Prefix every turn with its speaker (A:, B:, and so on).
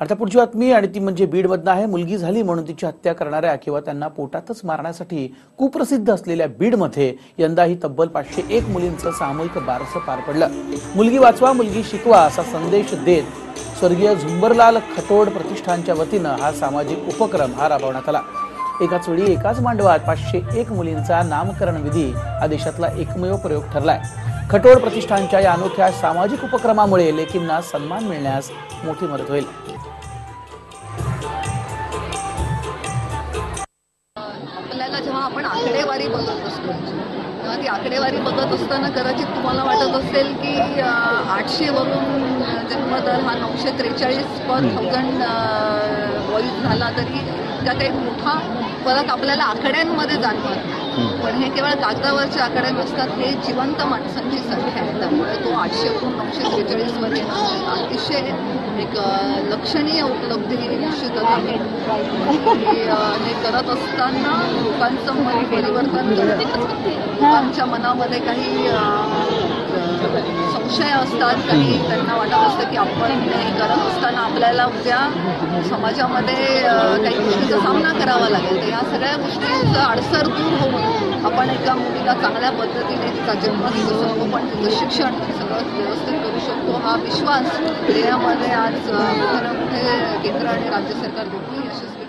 A: आता पुढची बातमी आणि ती म्हणजे बीडमधनं आहे. मुलगी झाली म्हणून तिची हत्या करणाऱ्या किंवा त्यांना पोटातच मारण्यासाठी कुप्रसिद्ध असलेल्या बीडमध्ये यंदाही तब्बल पाचशे एक मुलींचं सामूहिक बारसं पार पडलं. मुलगी वाचवा मुलगी शिकवा असा संदेश देत स्वर्गीय झुंबरलाल खटोड प्रतिष्ठानच्या वतीनं हा सामाजिक उपक्रम हा राबवण्यात आला. एकाच वेळी एकाच मांडवात पाचशे एक मुलींचा नामकरण विधी हा देशातला एकमेव प्रयोग ठरलाय. खटोड प्रतिष्ठानच्या या अनोख्या सामाजिक उपक्रमामुळे लेकींना सन्मान मिळण्यास मोठी मदत होईल.
B: आपल्याला जेव्हा आपण आकडेवारी बघत असतो तेव्हा ती आकडेवारी बघत असताना कदाचित तुम्हाला वाटत असेल की अं, आठशे वरून जन्मदर हा नऊशे त्रेचाळीस पर थाउजंड वॉईस झाला तरी त्या काही मोठा फरक आपल्याला आकड्यांमध्ये जाणवत नाही. पण हे केवळ कागदावरचे आकडे नसतात हे जिवंत माणसांची संख्या आहे. त्यामुळे आठशेवरून नऊशे हे अतिशय एक लक्षणीय उपलब्धी निश्चितच आहे. हे करत असताना लोकांचं मन परिवर्तन करत लोकांच्या मनामध्ये काही संशय असतात काही त्यांना वाटत असतं की आपण हे करत असताना आपल्याला उद्या समाजामध्ये काही गोष्टीचा सामना करावा लागेल. तर या सगळ्या गोष्टींचं अडसर दूर होऊन आपण एका मुलीला चांगल्या पद्धतीने तिचा जन्म तिचं पण तिचं शिक्षण सगळं व्यवस्थित करू शकतो. हा विश्वास देण्यामध्ये आज अं, मोठे केंद्र आणि राज्य सरकार दोन्ही यशस्वी